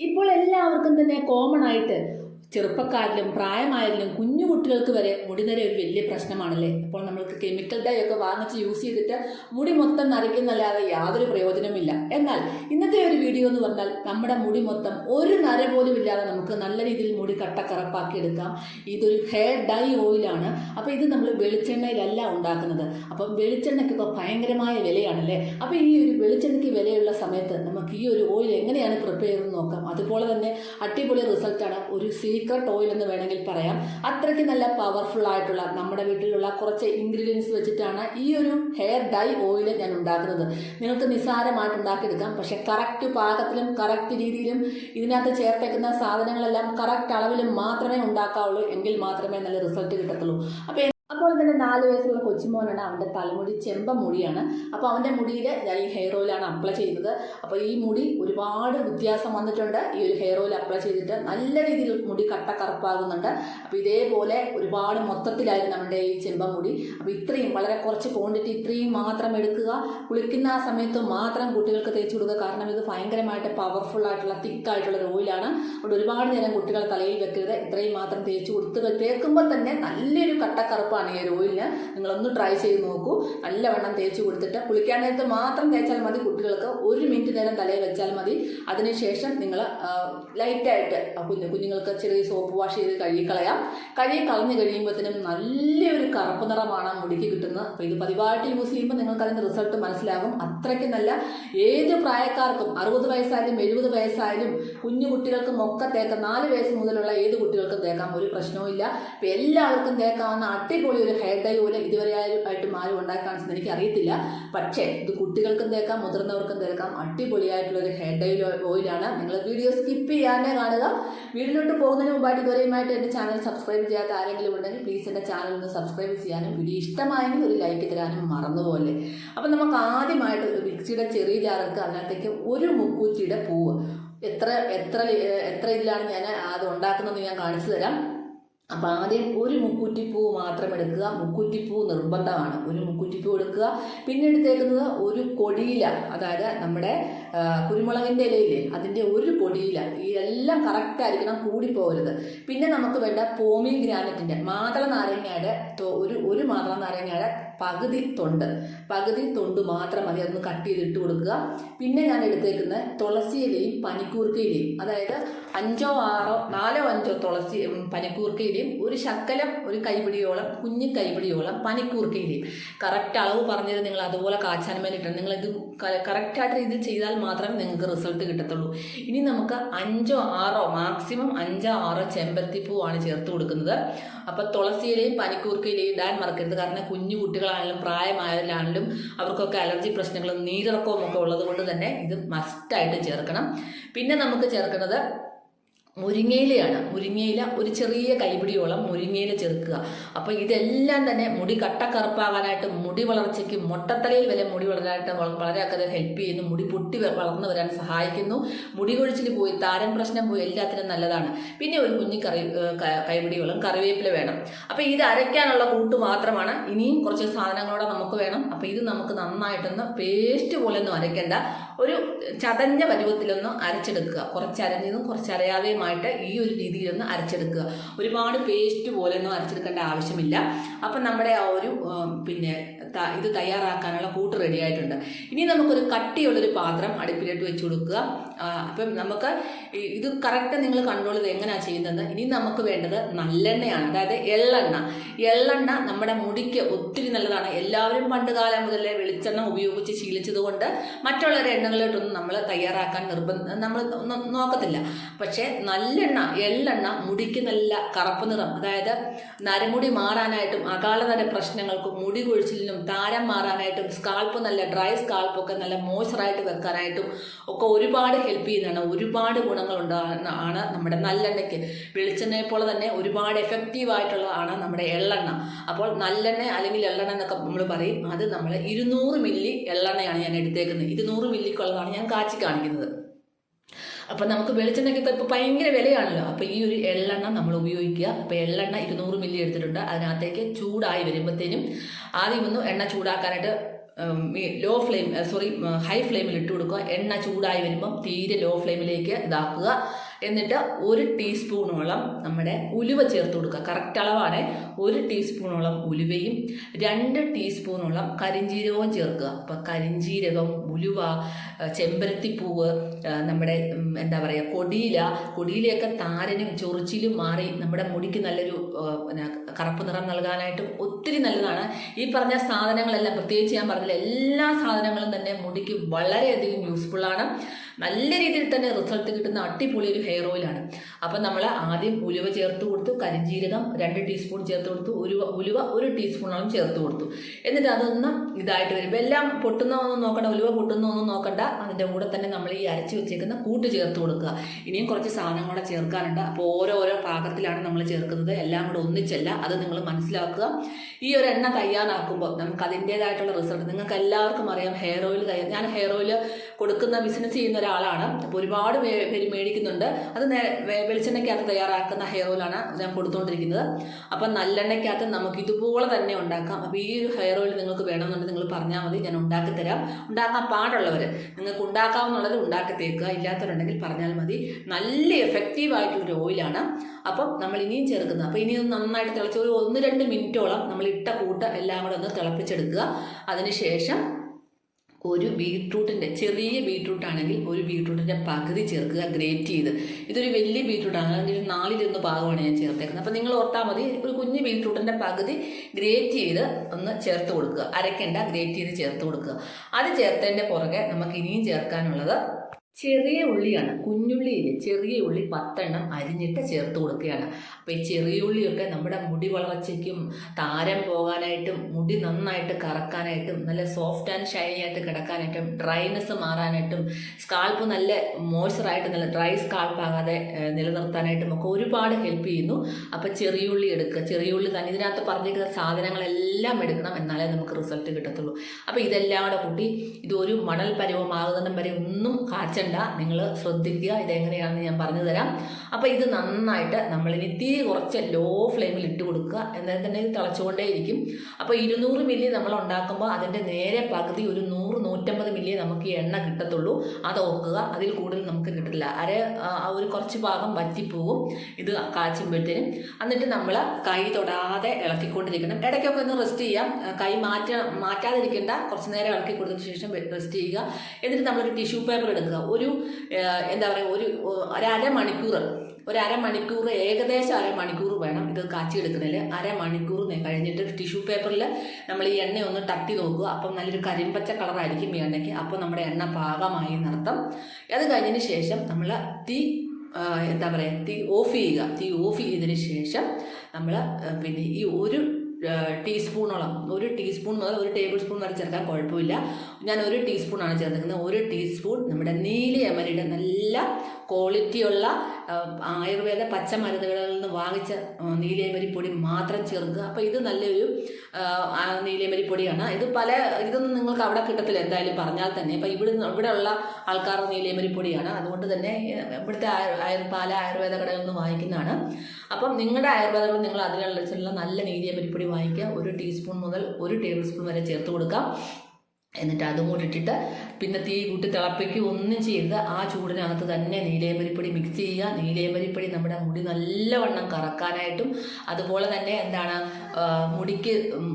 ഇപ്പോൾ എല്ലാവർക്കും തന്നെ കോമൺ ആയിട്ട് ചെറുപ്പക്കാരിലും പ്രായമായാലും കുഞ്ഞു കുട്ടികൾക്ക് വരെ മുടിനര ഒരു വലിയ പ്രശ്നമാണല്ലേ? അപ്പോൾ നമ്മൾക്ക് കെമിക്കൽ ഡൈ ഒക്കെ വാങ്ങിച്ച് യൂസ് ചെയ്തിട്ട് മുടി മൊത്തം നരയ്ക്കുന്നല്ലാതെ യാതൊരു പ്രയോജനമില്ല എന്നാൽ ഇന്നത്തെ ഒരു വീഡിയോ എന്ന് പറഞ്ഞാൽ നമ്മുടെ മുടി മൊത്തം ഒരു നര പോലും ഇല്ലാതെ നമുക്ക് നല്ല രീതിയിൽ മുടി കട്ടക്കറപ്പാക്കി എടുക്കാം ഇതൊരു ഹെയർ ഡൈ ഓയിലാണ് അപ്പോൾ ഇത് നമ്മൾ വെളിച്ചെണ്ണയിലല്ല ഉണ്ടാക്കുന്നത്. അപ്പം വെളിച്ചെണ്ണയ്ക്ക് ഇപ്പോൾ ഭയങ്കരമായ വിലയാണല്ലേ? അപ്പോൾ ഈ ഒരു വെളിച്ചെണ്ണയ്ക്ക് വിലയുള്ള സമയത്ത് നമുക്ക് ഈ ഒരു ഓയിൽ എങ്ങനെയാണ് പ്രിപ്പയർ ചെയ്യുന്നത് നോക്കാം. അതുപോലെ തന്നെ അടിപൊളി റിസൾട്ടാണ് ഒരു സീക്രട്ട് ടോയിൽ എന്ന് വേണമെങ്കിൽ പറയാം. അത്രയ്ക്ക് നല്ല പവർഫുൾ ആയിട്ടുള്ള നമ്മുടെ വീട്ടിലുള്ള കുറച്ച് ഇൻഗ്രീഡിയൻസ് വെച്ചിട്ടാണ് ഈ ഒരു ഹെയർ ഡൈ ഓയിൽ ഞാൻ ഉണ്ടാക്കുന്നത്. നിങ്ങൾക്ക് നിസ്സാരമായിട്ട് ഉണ്ടാക്കിയെടുക്കാം. പക്ഷേ കറക്റ്റ് പാകത്തിലും കറക്റ്റ് രീതിയിലും ഇതിനകത്ത് ചേർത്തേക്കുന്ന സാധനങ്ങളെല്ലാം കറക്റ്റ് അളവിലും മാത്രമേ ഉണ്ടാക്കാവുള്ളൂ. എങ്കിൽ മാത്രമേ നല്ല റിസൾട്ട് കിട്ടത്തുള്ളൂ. അപ്പോൾ അപ്പോൾ തന്നെ നാല് വയസ്സുള്ള കൊച്ചുമോനാണ് അവന്റെ തലമുടി ചെമ്പ മുടിയാണ്. അപ്പോൾ അവന്റെ മുടിയിൽ ഞാൻ ഈ ഹെയർ ഓയിലാണ് അപ്ലൈ ചെയ്യുന്നത്. അപ്പോൾ ഈ മുടി ഒരുപാട് വ്യത്യാസം വന്നിട്ടുണ്ട്. ഈ ഒരു ഹെയർ ഓയിൽ അപ്ലൈ ചെയ്തിട്ട് നല്ല രീതിയിൽ മുടി കട്ട കറുപ്പാകുന്നുണ്ട്. അപ്പോൾ ഇതേപോലെ ഒരുപാട് മൊത്തത്തിലായിരുന്നു നമ്മുടെ ഈ ചെമ്പ മുടി. അപ്പോൾ ഇത്രയും വളരെ കുറച്ച് ക്വാണ്ടിറ്റി ഇത്രയും മാത്രം എടുക്കുക. കുളിക്കുന്ന ആ സമയത്ത് മാത്രം കുട്ടികൾക്ക് തേച്ച് കൊടുക്കുക. കാരണം ഇത് ഭയങ്കരമായിട്ട് പവർഫുൾ ആയിട്ടുള്ള തിക്കായിട്ടുള്ള ഒരു ഓയിലാണ് അതുകൊണ്ട് ഒരുപാട് നേരം കുട്ടികൾ തലയിൽ വെക്കരുത്. ഇത്രയും മാത്രം തേച്ച് കൊടുത്ത് തേക്കുമ്പോൾ തന്നെ നല്ലൊരു കട്ടക്കറുപ്പാണ് ഈ ഒരു നിങ്ങളൊന്ന് ട്രൈ ചെയ്ത് നോക്കൂ. നല്ലവണ്ണം തേച്ച് കൊടുത്തിട്ട് കുളിക്കാൻ നേരത്ത് മാത്രം തേച്ചാൽ മതി കുട്ടികൾക്ക്. ഒരു മിനിറ്റ് നേരം തലയിൽ വെച്ചാൽ മതി. അതിനുശേഷം നിങ്ങൾ ലൈറ്റായിട്ട് കുഞ്ഞു കുഞ്ഞുങ്ങൾക്ക് ചെറിയ സോപ്പ് വാഷ് ചെയ്ത് കഴുകിക്കളയാം. കഴുകി കളഞ്ഞു കഴിയുമ്പോഴത്തേനും നല്ലൊരു കറുപ്പ് നിറമാണ് മുടിക്ക് കിട്ടുന്നത്. അപ്പോൾ ഇത് പതിവായിട്ട് യൂസ് ചെയ്യുമ്പോൾ നിങ്ങൾക്ക് അതിന്റെ റിസൾട്ട് മനസ്സിലാകും. അത്രയ്ക്ക് നല്ല ഏത് പ്രായക്കാർക്കും അറുപത് വയസ്സായാലും എഴുപത് വയസ്സായാലും കുഞ്ഞു കുട്ടികൾക്കും ഒക്കെ തേക്കാം. നാല് വയസ്സ് മുതലുള്ള ഏത് കുട്ടികൾക്കും തേക്കാം. ഒരു പ്രശ്നവും ഇല്ല. എല്ലാവർക്കും തേക്കാവുന്ന അടിപൊളി ഒരു ഹെയർ ഡൈ പോലെ ഇതുവരെ ആയിട്ട് ആരും ഉണ്ടാക്കാൻ എനിക്ക് അറിയത്തില്ല പക്ഷേ ഇത് കുട്ടികൾക്കും തേക്കാം മുതിർന്നവർക്കും തേക്കാം. അടിപൊളിയായിട്ടുള്ള ഒരു ഹെയർ ഡൈ ഓയിലാണ് നിങ്ങൾ വീഡിയോ സ്കിപ്പ് ചെയ്യാനേ കാണുക. വീടിനോട്ട് പോകുന്നതിന് മുമ്പായിട്ട് ഇതുവരെയുമായിട്ട് എന്റെ ചാനൽ സബ്സ്ക്രൈബ് ചെയ്യാത്ത ആരെങ്കിലും ഉണ്ടെങ്കിൽ പ്ലീസ് എന്റെ ചാനൽ ഒന്ന് സബ്സ്ക്രൈബ് ചെയ്യാനും വീഡിയോ ഇഷ്ടമായെങ്കിൽ ഒരു ലൈക്ക് തരാനും മറന്നുപോലെ അപ്പം നമുക്ക് ആദ്യമായിട്ട് മിക്സിയുടെ ചെറിയ ജാറൊക്കെ അതിനകത്തേക്ക് ഒരു മുക്കൂറ്റിയുടെ പൂവ്. എത്ര എത്ര എത്ര ഇതിലാണ് ഞാൻ അത് ഉണ്ടാക്കുന്നതെന്ന് ഞാൻ കാണിച്ചു തരാം. അപ്പോൾ ആദ്യം ഒരു മുക്കുറ്റിപ്പൂ മാത്രം എടുക്കുക. മുക്കുറ്റിപ്പൂ നിർബന്ധമാണ്. ഒരു മുക്കുറ്റിപ്പൂ എടുക്കുക. പിന്നെ എടുത്തേക്കുന്നത് ഒരു കൊടിയില. അതായത് നമ്മുടെ കുരുമുളകിന്റെ ഇലയില്ലേ അതിന്റെ ഒരു കൊടിയില. ഈ എല്ലാം കറക്റ്റ് ആയിരിക്കണം. കൂടിപ്പോകരുത്. പിന്നെ നമുക്ക് വേണ്ട പോമി ഗ്രാനറ്റിന്റെ മാതള നാരങ്ങയുടെ ഒരു ഒരു മാതള നാരങ്ങയുടെ പകുതി തൊണ്ട്. പകുതി തൊണ്ട് മാത്രം മതി. അതൊന്ന് കട്ട് ചെയ്ത് ഇട്ട് കൊടുക്കുക. പിന്നെ ഞാൻ എടുത്തേക്കുന്നത് തുളസി ഇലയും പനിക്കൂർക്ക ഇലയും അതായത് അഞ്ചോ ആറോ നാലോ അഞ്ചോ തുളസി പനിക്കൂർക്കയിലയും ഒരു ശക്കലം ഒരു കൈപിടിയോളം കുഞ്ഞു കൈപിടിയോളം പനിക്കൂർക്കയിലയും. കറക്റ്റ് അളവ് പറഞ്ഞത് നിങ്ങൾ അതുപോലെ കാച്ചാൻ വേണ്ടിയിട്ടാണ് ഇത് കറക്റ്റായിട്ട് രീതിയിൽ ചെയ്താൽ മാത്രമേ നിങ്ങൾക്ക് റിസൾട്ട് കിട്ടത്തുള്ളൂ. ഇനി നമുക്ക് അഞ്ചോ ആറോ മാക്സിമം അഞ്ചോ ആറോ ചെമ്പത്തിപ്പൂവാണ് ചേർത്ത് കൊടുക്കുന്നത്. അപ്പോൾ തുളസിയിലെയും പനിക്കൂർക്കയിലെയും ഇടാൻ മറക്കരുത്. കാരണം കുഞ്ഞു കുട്ടികളാണെങ്കിലും പ്രായമായവരാണെങ്കിലും അവർക്കൊക്കെ അലർജി പ്രശ്നങ്ങളും നീരിറക്കവും ഒക്കെ ഉള്ളത് കൊണ്ട് തന്നെ ഇത് മസ്റ്റായിട്ട് ചേർക്കണം. പിന്നെ നമുക്ക് ചേർക്കുന്നത് മുരിങ്ങയിലയാണ്. മുരിങ്ങയില ഒരു ചെറിയ കൈപിടിയോളം മുരിങ്ങയില ചേർക്കുക. അപ്പോൾ ഇതെല്ലാം തന്നെ മുടി കട്ടക്കറുപ്പാകാനായിട്ട് മുടി വളർച്ചയ്ക്ക് മുട്ടത്തലയിൽ വരെ മുടി വളരാനായിട്ട് വളരെ വളരെയൊക്കെ ഹെൽപ്പ് ചെയ്യുന്നു. മുടി പൊട്ടി വളർന്നു വരാൻ സഹായിക്കുന്നു. മുടി കൊഴിച്ചിൽ പോയി താരൻ പ്രശ്നം പോയി എല്ലാത്തിനും നല്ലതാണ്. പിന്നെ ഒരു കുഞ്ഞു കറി കൈപിടിയോളം കറിവേപ്പില വേണം. അപ്പോൾ ഇത് അരയ്ക്കാനുള്ള കൂട്ട് മാത്രമാണ്. ഇനിയും കുറച്ച് സാധനങ്ങളോടെ നമുക്ക് വേണം. അപ്പോൾ ഇത് നമുക്ക് നന്നായിട്ടൊന്ന് പേസ്റ്റ് പോലെ ഒന്നും അരയ്ക്കേണ്ട. ഒരു ചതഞ്ഞ പരുവത്തിലൊന്ന് അരച്ചെടുക്കുക. കുറച്ച് അരഞ്ഞതും കുറച്ച് അരയാതെയുമായിട്ട് ഈ ഒരു രീതിയിലൊന്ന് അരച്ചെടുക്കുക. ഒരുപാട് പേസ്റ്റ് പോലെയൊന്നും അരച്ചെടുക്കേണ്ട ആവശ്യമില്ല. അപ്പം നമ്മുടെ ആ ഒരു പിന്നെ ഇത് തയ്യാറാക്കാനുള്ള കൂട്ട് റെഡി ആയിട്ടുണ്ട്. ഇനി നമുക്കൊരു കട്ടിയുള്ളൊരു പാത്രം അടുപ്പിലിട്ട് വെച്ച് കൊടുക്കുക. അപ്പം നമുക്ക് ഇത് കറക്റ്റ് നിങ്ങൾ കൺട്രോൾ ചെയ്ത് എങ്ങനെയാണ് ചെയ്യുന്നത്? ഇനി നമുക്ക് വേണ്ടത് നല്ലെണ്ണയാണ്. അതായത് എള്ളെണ്ണ. എള്ളെണ്ണ നമ്മുടെ മുടിക്ക് ഒത്തിരി നല്ലതാണ്. എല്ലാവരും പണ്ട് കാലം മുതലേ വെളിച്ചെണ്ണ ഉപയോഗിച്ച് ശീലിച്ചതുകൊണ്ട് മറ്റുള്ളവരെ എണ്ണകളിലോട്ടൊന്നും നമ്മൾ തയ്യാറാക്കാൻ നിർബന്ധം നമ്മൾ നോക്കത്തില്ല. പക്ഷേ നല്ലെണ്ണ എള്ളെണ്ണ മുടിക്ക് നല്ല കറുപ്പ് നിറം. അതായത് നരമുടി മാറാനായിട്ടും അകാലനര പ്രശ്നങ്ങൾക്കും മുടി കൊഴിച്ചിലിനും താരം മാറാനായിട്ടും സ്കാൾപ്പ് നല്ല ഡ്രൈ സ്കാൾപ്പൊക്കെ നല്ല മോയ്സ്ചറായിട്ട് വെക്കാനായിട്ടും ഒക്കെ ഒരുപാട് ഹെൽപ്പ് ചെയ്യുന്നതാണ്. ഒരുപാട് ഗുണങ്ങളുണ്ട് ആണ് നമ്മുടെ നല്ലെണ്ണയ്ക്ക്. വെളിച്ചെണ്ണയെ പോലെ തന്നെ ഒരുപാട് എഫക്റ്റീവ് ആയിട്ടുള്ളതാണ് നമ്മുടെ എള്ളെണ്ണ. അപ്പോൾ നല്ലെണ്ണ അല്ലെങ്കിൽ എള്ളെണ്ണ എന്നൊക്കെ നമ്മൾ പറയും. അത് നമ്മൾ ഇരുന്നൂറ് മില്ലി എള്ളെണ്ണയാണ് ഞാൻ എടുത്തേക്കുന്നത്. ഇരുന്നൂറ് മില്ലിക്കുള്ളതാണ് ഞാൻ കാച്ചി കാണിക്കുന്നത്. അപ്പം നമുക്ക് വെളിച്ചെണ്ണയ്ക്ക് ഇപ്പോൾ ഭയങ്കര വിലയാണല്ലോ. അപ്പോൾ ഈ ഒരു എള്ളെണ്ണ നമ്മൾ ഉപയോഗിക്കുക. അപ്പോൾ എള്ളെണ്ണ ഇരുന്നൂറ് മില്ലി എടുത്തിട്ടുണ്ട്. അതിനകത്തേക്ക് ചൂടായി വരുമ്പോഴത്തേനും ആദ്യം ഒന്ന് എണ്ണ ചൂടാക്കാനായിട്ട് ലോ ഫ്ലെയിം സോറി ഹൈ ഫ്ലെയിമിൽ ഇട്ട് കൊടുക്കുക. എണ്ണ ചൂടായി വരുമ്പം തീരെ ലോ ഫ്ലെയിമിലേക്ക് ഇതാക്കുക. എന്നിട്ട് ഒരു ടീസ്പൂണോളം നമ്മുടെ ഉലുവ ചേർത്ത് കൊടുക്കുക. കറക്റ്റ് അളവാണ്. ഒരു ടീസ്പൂണോളം ഉലുവയും രണ്ട് ടീസ്പൂണോളം കരിഞ്ജീരകവും ചേർക്കുക. അപ്പം കരിഞ്ജീരകം ഉലുവ ചെമ്പരത്തിപ്പൂവ് നമ്മുടെ എന്താ പറയുക കൊടിയില. കൊടിയിലയൊക്കെ താരനും ചൊറിച്ചിലും മാറി നമ്മുടെ മുടിക്ക് നല്ലൊരു കറുപ്പ് നിറം നൽകാനായിട്ടും ഒത്തിരി നല്ലതാണ്. ഈ പറഞ്ഞ സാധനങ്ങളെല്ലാം പ്രത്യേകിച്ച് ഞാൻ പറഞ്ഞില്ല എല്ലാ സാധനങ്ങളും തന്നെ മുടിക്ക് വളരെയധികം യൂസ്ഫുള്ളാണ് നല്ല രീതിയിൽ തന്നെ റിസൾട്ട് കിട്ടുന്ന അടിപൊളി ഒരു ഹെയർ ഓയിലാണ് അപ്പം നമ്മൾ ആദ്യം ഉലുവ ചേർത്ത് കൊടുത്തു കരിഞ്ജീരകം രണ്ട് ടീസ്പൂൺ ചേർത്ത് കൊടുത്തു ഉലുവ ഉലുവ ഒരു ടീസ്പൂണോളം ചേർത്ത് കൊടുത്തു. എന്നിട്ട് അതൊന്ന് ഇതായിട്ട് വരുമ്പോൾ എല്ലാം പൊട്ടുന്നതൊന്നും നോക്കണ്ട ഉലുവ പൊട്ടുന്നതൊന്നും നോക്കണ്ട അതിന്റെ കൂടെ തന്നെ നമ്മൾ ഈ അരച്ച് വെച്ചേക്കുന്ന കൂട്ട് ചേർത്ത് കൊടുക്കുക. ഇനിയും കുറച്ച് സാധനങ്ങൾ കൂടെ ചേർക്കാനുണ്ട്. അപ്പോൾ ഓരോരോ പാകത്തിലാണ് നമ്മൾ ചേർക്കുന്നത്. എല്ലാം കൂടെ ഒന്നിച്ചല്ല അത് നിങ്ങൾ മനസ്സിലാക്കുക. ഈ ഒരു എണ്ണ തയ്യാറാക്കുമ്പോൾ നമുക്ക് അതിന്റേതായിട്ടുള്ള റിസൾട്ട് നിങ്ങൾക്ക് എല്ലാവർക്കും അറിയാം ഹെയർ ഓയിൽ ഞാൻ ഹെയർ ഓയിൽ കൊടുക്കുന്ന ബിസിനസ് ചെയ്യുന്ന ഒരാളാണ്. അപ്പോൾ ഒരുപാട് പേര് മേടിക്കുന്നുണ്ട്. അത് വെളിച്ചെണ്ണയ്ക്കകത്ത് തയ്യാറാക്കുന്ന ഹെയർ ഓയിലാണ് ഞാൻ കൊടുത്തുകൊണ്ടിരിക്കുന്നത് അപ്പം നല്ലെണ്ണയ്ക്കകത്ത് നമുക്ക് ഇതുപോലെ തന്നെ ഉണ്ടാക്കാം. അപ്പോൾ ഈ ഒരു ഹെയർ ഓയിൽ നിങ്ങൾക്ക് വേണമെന്നുണ്ടെങ്കിൽ നിങ്ങൾ പറഞ്ഞാൽ മതി. ഞാൻ ഉണ്ടാക്കി തരാം. ഉണ്ടാക്കാൻ പാടുള്ളവർ നിങ്ങൾക്ക് ഉണ്ടാക്കാവുന്നുള്ളത് ഉണ്ടാക്കി തേക്കുക ഇല്ലാത്തവരുണ്ടെങ്കിൽ പറഞ്ഞാൽ മതി. നല്ല എഫക്റ്റീവ് ആയിട്ടുള്ളൊരു ഓയിലാണ് അപ്പം നമ്മൾ ഇനിയും ചേർക്കുന്നത്. അപ്പോൾ ഇനി നന്നായിട്ട് തിളച്ച് ഒരു ഒന്ന് രണ്ട് മിനിറ്റോളം നമ്മൾ ഇട്ട കൂട്ട് എല്ലാം കൂടെ ഒന്ന് തിളപ്പിച്ചെടുക്കുക. അതിനുശേഷം ഒരു ബീട്രൂട്ടിന്റെ ചെറിയ ബീട്രൂട്ട് ആണെങ്കിൽ ഒരു ബീട്രൂട്ടിന്റെ പകുതി ചേർക്കുക ഗ്രേറ്റ് ചെയ്ത്. ഇതൊരു വലിയ ബീട്രൂട്ട് അതിന്റെ അല്ലെങ്കിൽ നാലിലൊന്ന് ഭാഗമാണ് ഞാൻ ചേർത്തേക്കുന്നത്. അപ്പോൾ നിങ്ങൾ ഓർത്താൽ മതി ഒരു കുഞ്ഞ് ബീട്രൂട്ടിന്റെ പകുതി ഗ്രേറ്റ് ചെയ്ത് ഒന്ന് ചേർത്ത് കൊടുക്കുക. അരക്കേണ്ട ഗ്രേറ്റ് ചെയ്ത് ചേർത്ത് കൊടുക്കുക. അത് ചേർത്തതിന്റെ പുറകെ നമുക്ക് ഇനിയും ചേർക്കാനുള്ളത് ചെറിയ ഉള്ളിയാണ് കുഞ്ഞുള്ളിയിൽ ചെറിയ ഉള്ളി പത്തെണ്ണം അരിഞ്ഞിട്ട് ചേർത്ത് കൊടുക്കുകയാണ്. അപ്പോൾ ഈ ചെറിയ ഉള്ളിയൊക്കെ നമ്മുടെ മുടി വളർച്ചയ്ക്കും താരം പോകാനായിട്ടും മുടി നന്നായിട്ട് കറക്കാനായിട്ടും നല്ല സോഫ്റ്റ് ആൻഡ് ഷൈനി ആയിട്ട് കിടക്കാനായിട്ടും ഡ്രൈനെസ് മാറാനായിട്ടും സ്കാൾപ്പ് നല്ല മോയ്സ്ചറായിട്ട് നല്ല ഡ്രൈ സ്കാൾപ്പ് ആകാതെ നിലനിർത്താനായിട്ടും ഒക്കെ ഒരുപാട് ഹെൽപ്പ് ചെയ്യുന്നു. അപ്പോൾ ചെറിയ ഉള്ളി എടുക്കുക. ചെറിയ ഉള്ളി തന്നെ ഇതിനകത്ത് പറഞ്ഞിരിക്കുന്ന സാധനങ്ങളെല്ലാം എടുക്കണം എന്നാലേ നമുക്ക് റിസൾട്ട് കിട്ടത്തുള്ളൂ. അപ്പോൾ ഇതെല്ലാം കൂടെ കൂട്ടി ഇതൊരു മണൽ പരവമാകുന്നതും വരെ ഒന്നും കാച്ചണ്ട നിങ്ങൾ ശ്രദ്ധിക്കുക. ഇതെങ്ങനെയാണെന്ന് ഞാൻ പറഞ്ഞു തരാം അപ്പോൾ ഇത് നന്നായിട്ട് നമ്മളിനി തീ കുറച്ച് ലോ ഫ്ലെയിമിൽ ഇട്ട് കൊടുക്കുക. എന്നാൽ തന്നെ ഇത് തിളച്ചുകൊണ്ടേയിരിക്കും. അപ്പോൾ ഇരുന്നൂറ് മില്ലി നമ്മൾ ഉണ്ടാക്കുമ്പോൾ അതിന്റെ നേരെ പകുതി ഒരു നൂറ് നൂറ്റമ്പത് മില്ലി നമുക്ക് എണ്ണ കിട്ടത്തുള്ളൂ. അത് ഓർക്കുക. അതിൽ കൂടുതൽ നമുക്ക് കിട്ടില്ല അര ഒരു കുറച്ച് ഭാഗം വറ്റിപ്പോവും ഇത് കാച്ചുമ്പോഴത്തേനും. എന്നിട്ട് നമ്മൾ കൈ തൊടാതെ ഇളക്കിക്കൊണ്ടിരിക്കണം. ഇടയ്ക്കൊക്കെ ഒന്ന് റെസ്റ്റ് ചെയ്യാം. കൈ മാറ്റ മാറ്റാതിരിക്കേണ്ട. കുറച്ച് നേരം ഇളക്കി കൊടുത്തതിന് ശേഷം റെസ്റ്റ് ചെയ്യുക. എന്നിട്ട് നമ്മളൊരു ടിഷ്യൂ പേപ്പർ എടുക്കുക. ഒരു എന്താ പറയുക ഒരു ഒരു അരമണിക്കൂർ ഒരു അരമണിക്കൂർ ഏകദേശം അരമണിക്കൂർ വേണം ഇത് കാച്ചിയെടുക്കുന്നതിൽ അരമണിക്കൂർ കഴിഞ്ഞിട്ട് ടിഷ്യൂ പേപ്പറിൽ നമ്മൾ ഈ എണ്ണ ഒന്ന് തട്ടി നോക്കുക. അപ്പം നല്ലൊരു കരിമ്പച്ച കളറായിരിക്കും ഈ എണ്ണയ്ക്ക്. അപ്പോൾ നമ്മുടെ എണ്ണ പാകമായി എന്നർത്ഥം. അത് കഴിഞ്ഞതിന് ശേഷം നമ്മൾ തീ എന്താ പറയുക തീ ഓഫ് ചെയ്യുക. തീ ഓഫ് ചെയ്തതിന് ശേഷം നമ്മൾ പിന്നെ ഈ ഒരു ടീസ്പൂണോളം. ഒരു ടീസ്പൂൺ മുതൽ ഒരു ടേബിൾ സ്പൂൺ വരെ ചേർക്കാൻ കുഴപ്പമില്ല. ഞാൻ ഒരു ടീസ്പൂണാണ് ചേർക്കുന്നത് ഒരു ടീസ്പൂൺ നമ്മുടെ നീലിയമരിയുടെ നല്ല ക്വാളിറ്റിയുള്ള ആയുർവേദ പച്ചമരുന്നുകളിൽ നിന്ന് വാങ്ങിച്ച നീലിയമരി പൊടി മാത്രം ചേർക്കുക. അപ്പോൾ ഇത് നല്ലൊരു നീലിയമരി പൊടിയാണ്. ഇത് പല ഇതൊന്നും നിങ്ങൾക്ക് അവിടെ കിട്ടത്തില്ല എന്തായാലും പറഞ്ഞാൽ തന്നെ. അപ്പോൾ ഇവിടെ ഇവിടെ ഉള്ള ആൾക്കാർ നീലിയമരി പൊടിയാണ്. അതുകൊണ്ട് തന്നെ ഇവിടുത്തെ പല ആയുർവേദ കടകളിൽ നിന്ന് വാങ്ങിക്കുന്നതാണ്. അപ്പം നിങ്ങളുടെ ആയുർവേദങ്ങൾ നിങ്ങൾ അതിനുള്ള നല്ല നീലിയമരി വാങ്ങിക്കുക ഒരു ടീസ്പൂൺ മുതൽ ഒരു ടേബിൾ സ്പൂൺ വരെ ചേർത്ത് കൊടുക്കാം എന്നിട്ട് അതും കൂടി ഇട്ടിട്ട് പിന്നെ തീ കൂട്ടി തിളപ്പിക്കുക. ഒന്നും ചെയ്ത് ആ ചൂടിനകത്ത് തന്നെ നീലയമരിപ്പൊടി മിക്സ് ചെയ്യുക. നീലയമരിപ്പൊടി നമ്മുടെ മുടി നല്ലവണ്ണം കറക്കാനായിട്ടും അതുപോലെ തന്നെ എന്താണ് മുടിക്ക്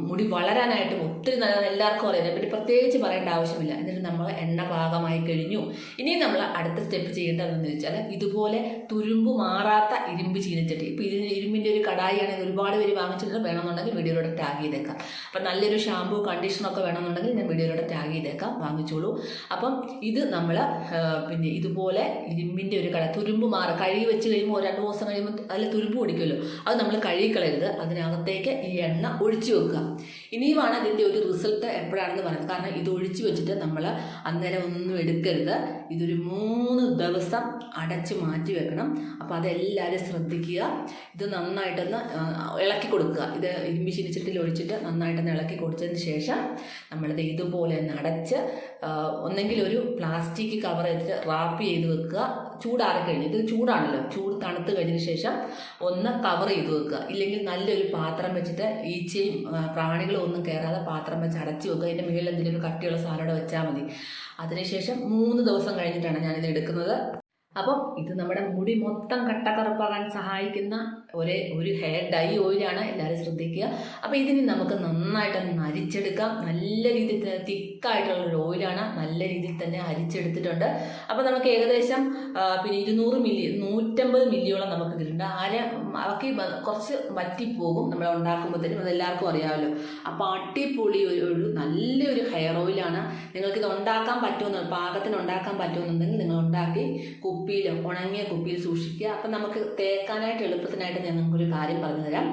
മുടി വളരാനായിട്ട് ഒത്തിരി നല്ലതാണ് എല്ലാവർക്കും അറിയാം. അതിനെപ്പറ്റി പ്രത്യേകിച്ച് പറയേണ്ട ആവശ്യമില്ല. എന്നിട്ട് നമ്മൾ എണ്ണ പാകമായി കഴിഞ്ഞു. ഇനി നമ്മൾ അടുത്ത സ്റ്റെപ്പ് ചെയ്യേണ്ടതെന്ന് വെച്ചാൽ ഇതുപോലെ തുരുമ്പ് മാറാത്ത ഇരുമ്പ് ചീനച്ചട്ടി. ഇപ്പോൾ ഇതിന് ഇരുമ്പിന്റെ ഒരു കടായിയാണെങ്കിൽ ഒരുപാട് പേര് വാങ്ങിച്ചിട്ടുണ്ട്. വേണമെന്നുണ്ടെങ്കിൽ വീഡിയോയിലൂടെ ടാഗ് ചെയ്തേക്കാം. അപ്പം നല്ലൊരു ഷാമ്പൂ കണ്ടീഷണറൊക്കെ വേണമെന്നുണ്ടെങ്കിൽ ഞാൻ വീഡിയോയിലൂടെ ടാഗ് ചെയ്തേക്കാം. വാങ്ങിച്ചോളൂ. അപ്പം ഇത് നമ്മൾ പിന്നെ ഇതുപോലെ ഇരുമ്പിന്റെ ഒരു കട തുരുമ്പ് മാറുക കഴുകി വെച്ച് കഴിയുമ്പോൾ രണ്ട് ദിവസം കഴിയുമ്പോൾ അതിൽ തുരുമ്പ് പിടിക്കുമല്ലോ. അത് നമ്മൾ കഴുകിക്കളയരുത്. അതിനകത്തേക്ക് ഈ എണ്ണ ഒഴിച്ചു വെക്കുക. ഇനിയുമാണ് അതിന്റെ ഒരു റിസൾട്ട് എപ്പോഴാണെന്ന് പറയുന്നത്. കാരണം ഇത് ഒഴിച്ചു വെച്ചിട്ട് നമ്മൾ അന്നേരം ഒന്നും എടുക്കരുത്. ഇതൊരു മൂന്ന് ദിവസം അടച്ച് മാറ്റി വെക്കണം. അപ്പോൾ അതെല്ലാവരും ശ്രദ്ധിക്കുക. ഇത് നന്നായിട്ടൊന്ന് ഇളക്കി കൊടുക്കുക. ഇത് ഇരുമ്പി ചിരിച്ചിട്ടിൽ ഒഴിച്ചിട്ട് നന്നായിട്ടൊന്ന് ഇളക്കി കൊടുത്തതിന് ശേഷം നമ്മളിത് ഇതുപോലെ ഒന്ന് അടച്ച് ഒന്നെങ്കിൽ ഒരു പ്ലാസ്റ്റിക് കവർ വെച്ചിട്ട് റാപ്പ് ചെയ്ത് വെക്കുക. ചൂടാറി കഴിഞ്ഞ് ഇത് ചൂടാണല്ലോ ചൂട് തണുത്ത് കഴിഞ്ഞതിന് ശേഷം ഒന്ന് കവർ ചെയ്ത് വെക്കുക. ഇല്ലെങ്കിൽ നല്ലൊരു പാത്രം വെച്ചിട്ട് ഈച്ചയും പ്രാണികളും ഒന്നും കയറാതെ പാത്രം വെച്ച് അടച്ചു വെക്കുക. അതിന്റെ മുകളിൽ എന്തെങ്കിലും ഒരു കട്ടിയുള്ള സാധനം വെച്ചാൽ മതി. അതിനുശേഷം മൂന്ന് ദിവസം കഴിഞ്ഞിട്ടാണ് ഞാനിത് എടുക്കുന്നത്. അപ്പം ഇത് നമ്മുടെ മുടി മൊത്തം കട്ടക്കറുപ്പാകാൻ സഹായിക്കുന്ന ഒരേ ഒരു ഹെയർ ഡൈ ഓയിലാണ് എല്ലാവരും ശ്രദ്ധിക്കുക. അപ്പോൾ ഇതിന് നമുക്ക് നന്നായിട്ട് അരിച്ചെടുക്കാം. നല്ല രീതിയിൽ തന്നെ തിക്കായിട്ടുള്ള ഒരു ഓയിലാണ് നല്ല രീതിയിൽ തന്നെ അരിച്ചെടുത്തിട്ടുണ്ട്. അപ്പോൾ നമുക്ക് ഏകദേശം പിന്നെ ഇരുന്നൂറ് മില്ലി നൂറ്റമ്പത് മില്ലിയോളം നമുക്ക് ഇതിലുണ്ട്. ആര ബാക്കി കുറച്ച് വറ്റിപ്പോകും. നമ്മൾ ഉണ്ടാക്കുമ്പോഴത്തേനും അതെല്ലാവർക്കും അറിയാമല്ലോ. അപ്പോൾ അടിപൊളി ഒരു നല്ലൊരു ഹെയർ ഓയിലാണ് നിങ്ങൾക്കിത് ഉണ്ടാക്കാൻ പറ്റുമെന്ന് പാകത്തിന് ഉണ്ടാക്കാൻ പറ്റുമെന്നുണ്ടെങ്കിൽ നിങ്ങൾ ഉണ്ടാക്കി കുപ്പിയിൽ ഉണങ്ങിയ കുപ്പിയിൽ സൂക്ഷിക്കുക. അപ്പം നമുക്ക് തേക്കാനായിട്ട് എളുപ്പത്തിനായിട്ട് ഞാൻ നിങ്ങൾക്കൊരു കാര്യം പറഞ്ഞു തരാം.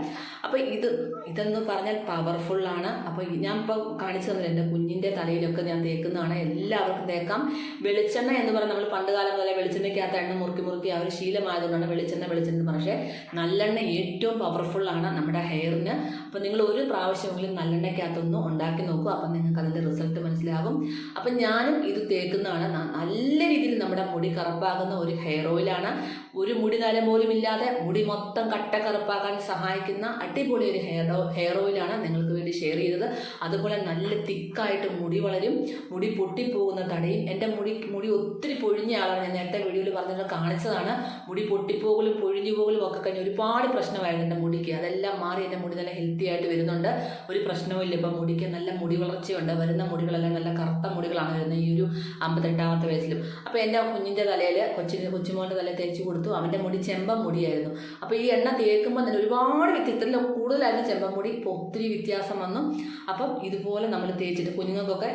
അപ്പോൾ ഇത് ഇതെന്ന് പറഞ്ഞാൽ പവർഫുള്ളാണ് അപ്പോൾ ഞാൻ ഇപ്പോൾ കാണിച്ചു തന്നില്ല എന്റെ കുഞ്ഞിന്റെ തലയിലൊക്കെ ഞാൻ തേക്കുന്നതാണ്. എല്ലാവർക്കും തേക്കാം. വെളിച്ചെണ്ണ എന്ന് പറഞ്ഞാൽ നമ്മൾ പണ്ട് കാലം മുതലേ വെളിച്ചെണ്ണയ്ക്കകത്ത് എണ്ണ മുറുക്കി മുറുക്കി ആ ഒരു ശീലമായതുകൊണ്ടാണ് വെളിച്ചെണ്ണ വെളിച്ചെണ്ണ പക്ഷേ നല്ലെണ്ണ ഏറ്റവും പവർഫുള്ളാണ് നമ്മുടെ ഹെയറിന് അപ്പോൾ നിങ്ങൾ ഒരു പ്രാവശ്യമെങ്കിലും നല്ലെണ്ണയ്ക്കകത്തൊന്ന് ഉണ്ടാക്കി നോക്കും. അപ്പം നിങ്ങൾക്ക് അതിന്റെ റിസൾട്ട് മനസ്സിലാകും അപ്പം ഞാനും ഇത് തേക്കുന്നതാണ്. നല്ല രീതിയിൽ നമ്മുടെ മുടി കറുപ്പാകുന്ന ഒരു ഹെയർ ഓയിലാണ് ഒരു മുടി നരം പോലും ഇല്ലാതെ മുടി മൊത്തം കട്ട കറുപ്പാക്കാൻ സഹായിക്കുന്ന അടിപൊളി ഒരു ഹെയർ ഹെയർ ഓയിലാണ് നിങ്ങൾക്ക് വേണ്ടി ഷെയർ ചെയ്തത്. അതുപോലെ നല്ല തിക്കായിട്ട് മുടി വളരും മുടി പൊട്ടിപ്പോകുന്ന തടയും. എന്റെ മുടി മുടി ഒത്തിരി പൊഴിഞ്ഞ ആളാണ്. ഞാൻ നേരത്തെ വീഡിയോയിൽ പറഞ്ഞത് കാണിച്ചതാണ്. മുടി പൊട്ടിപ്പോകലും പൊഴിഞ്ഞു പോകലും ഒക്കെ കഴിഞ്ഞ് ഒരുപാട് പ്രശ്നമായിരുന്നു എന്റെ മുടിക്ക്. അതെല്ലാം മാറി എന്റെ മുടി നല്ല ഹെൽത്തി ആയിട്ട് വരുന്നുണ്ട്. ഒരു പ്രശ്നവും ഇല്ല. ഇപ്പം മുടിക്ക് നല്ല മുടി വളർച്ചയുണ്ട്. വരുന്ന മുടികളെല്ലാം നല്ല കറുത്ത മുടികളാണ് വരുന്നത്. ഈ ഒരു അമ്പത്തെട്ടാമത്തെ വയസ്സിലും. അപ്പോൾ എന്റെ കുഞ്ഞിന്റെ തലയിൽ കൊച്ചിന് കൊച്ചുമോന്റെ തലയിൽ തേച്ച് കൊടുത്തു. അവന്റെ മുടി ചെമ്പൻ മുടിയായിരുന്നു. അപ്പോൾ ഈ എണ്ണ തേക്കുമ്പോൾ തന്നെ ഒരുപാട് വ്യത്യസ്തത്തിൽ കൂടുതലായിരുന്നു ചെമ്പൻ മുടി ഇപ്പോൾ ഒത്തിരി വ്യത്യാസം വന്നു. അപ്പം ഇതുപോലെ നമ്മൾ തേച്ചിട്ട് കുഞ്ഞുങ്ങൾക്കൊക്കെ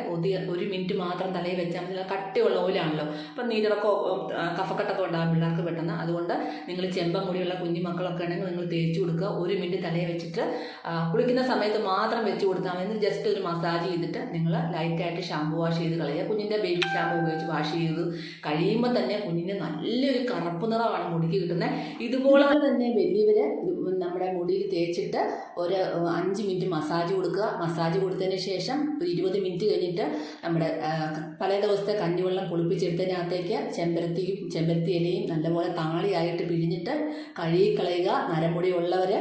ഒരു മിനിറ്റ് മാത്രം തലയിൽ വെച്ചാൽ മതി. കട്ടിയുള്ള ഓയിലാണല്ലോ. അപ്പം നീരിറക്കോ കഫക്കെട്ടൊക്കെ ഉണ്ടാകും പിള്ളേർക്ക് പെട്ടെന്ന്. അതുകൊണ്ട് നിങ്ങൾ ചെമ്പൻ കുഞ്ഞുമക്കളൊക്കെ കുഞ്ഞു മക്കളൊക്കെ ഉണ്ടെങ്കിൽ നിങ്ങൾ തേച്ച് കൊടുക്കുക. ഒരു മിനിറ്റ് തലയിൽ വെച്ചിട്ട് കുളിക്കുന്ന സമയത്ത് മാത്രം വെച്ച് കൊടുത്താൽ മതി. ജസ്റ്റ് ഒരു മസാജ് ചെയ്തിട്ട് നിങ്ങൾ ലൈറ്റായിട്ട് ഷാമ്പു വാഷ് ചെയ്ത് കളയുക. കുഞ്ഞിന്റെ ബേബി ഷാമ്പു ഉപയോഗിച്ച് വാഷ് ചെയ്ത് കഴിയുമ്പോൾ തന്നെ കുഞ്ഞിന് നല്ലൊരു കറുപ്പ് നിറമാണ് മുടിക്ക് കിട്ടുന്നത്. ഇതുപോലെ തന്നെ വലിയവർ നമ്മുടെ മുടിയിൽ തേച്ചിട്ട് ഒരു അഞ്ച് മിനിറ്റ് മസാജ് കൊടുക്കുക. മസാജ് കൊടുത്തതിന് ശേഷം ഒരു ഇരുപത് മിനിറ്റ് കഴിഞ്ഞിട്ട് നമ്മുടെ പല ദിവസത്തെ കഞ്ഞിവെള്ളം പൊളിപ്പിച്ചെടുത്തതിനകത്തേക്ക് ചെമ്പരത്തിയും ചെമ്പരത്തി ഇലയും നല്ലപോലെ താളിയായിട്ട് പിഴിഞ്ഞിട്ട് കഴുകി കളയുക. നരമുടി ഉള്ളവർ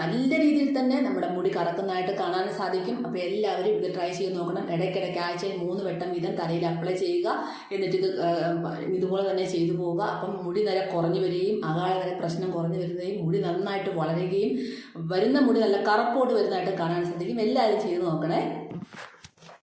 നല്ല രീതിയിൽ തന്നെ നമ്മുടെ മുടി കറക്കുന്നതായിട്ട് കാണാൻ സാധിക്കും. അപ്പോൾ എല്ലാവരും ഇത് ട്രൈ ചെയ്ത് നോക്കണം. ഇടയ്ക്കിടയ്ക്ക് ആഴ്ചയിൽ മൂന്ന് വട്ടം വീതം തലയിൽ അപ്ലൈ ചെയ്യുക. എന്നിട്ട് ഇത് ഇതുപോലെ തന്നെ ചെയ്തു പോവുക. അപ്പം മുടി നര കുറഞ്ഞു വരികയും അകാല നര പ്രശ്നം കുറഞ്ഞു വരുന്നതും മുടി നന്നായിട്ട് വളരുകയും വരുന്ന മുടി നല്ല കറുപ്പോട്ട് വരുന്നതായിട്ട് കാണാൻ സാധിക്കും. എല്ലാവരും ചെയ്ത് നോക്കണേ.